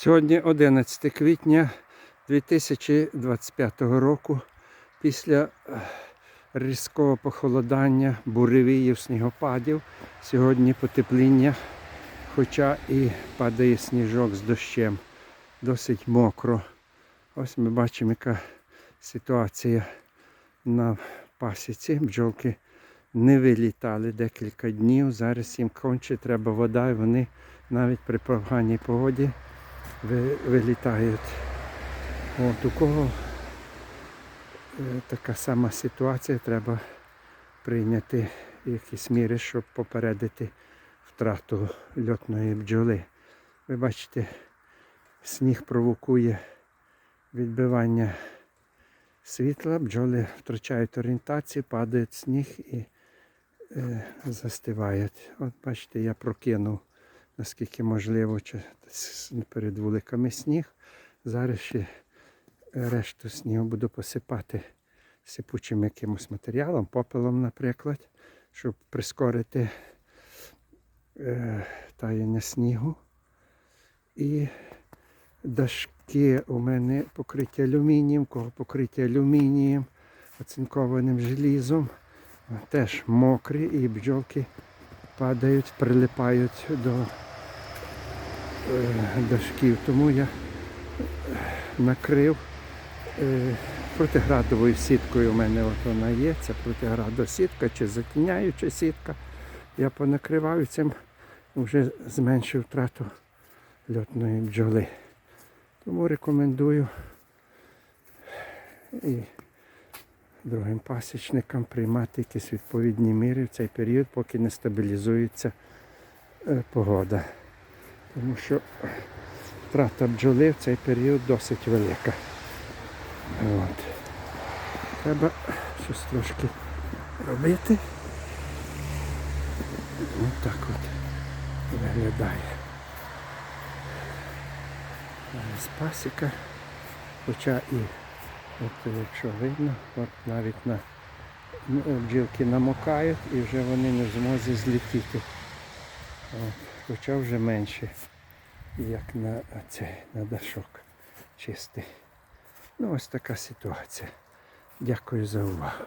Сьогодні 11 квітня 2025 року. Після е, різкого похолодання, буревіїв, снігопадів. Сьогодні потепління, хоча і падає сніжок з дощем. Досить мокро. Ось ми бачимо, яка ситуація на пасіці. Бджолки не вилітали декілька днів. Зараз їм конче треба вода, і вони навіть при поганій погоді вилітають. От у кого е, така сама ситуація, треба прийняти якісь міри, щоб попередити втрату льотної бджоли. Ви бачите, сніг провокує відбивання світла, бджоли втрачають орієнтацію, падають сніг і е, застивають. От бачите, я прокинув наскільки можливо чи перед вуликами сніг. Зараз ще решту снігу буду посипати сипучим якимось матеріалом, попелом, наприклад, щоб прискорити е, таяння снігу. І дашки у мене покриті алюмінієм, кого покриті алюмінієм, оцинкованим желізом. Теж мокрі і бджолки падають, прилипають до дашків. Тому я накрив е, протиградовою сіткою. У мене от вона є. Це протиградова сітка чи затіняюча сітка. Я понакриваю цим вже зменшив втрату льотної бджоли. Тому рекомендую і другим пасічникам приймати якісь відповідні міри в цей період, поки не стабілізується е, погода. Тому що втрата бджоли в цей період досить велика. От. Треба щось трошки робити. Ось так от виглядає. Зараз пасіка. Хоча і от, якщо видно, от навіть на ну, бджілки намокають і вже вони не в змозі злетіти. Хоча вже менше, як на цей на дашок чистий. Ну ось така ситуація. Дякую за увагу.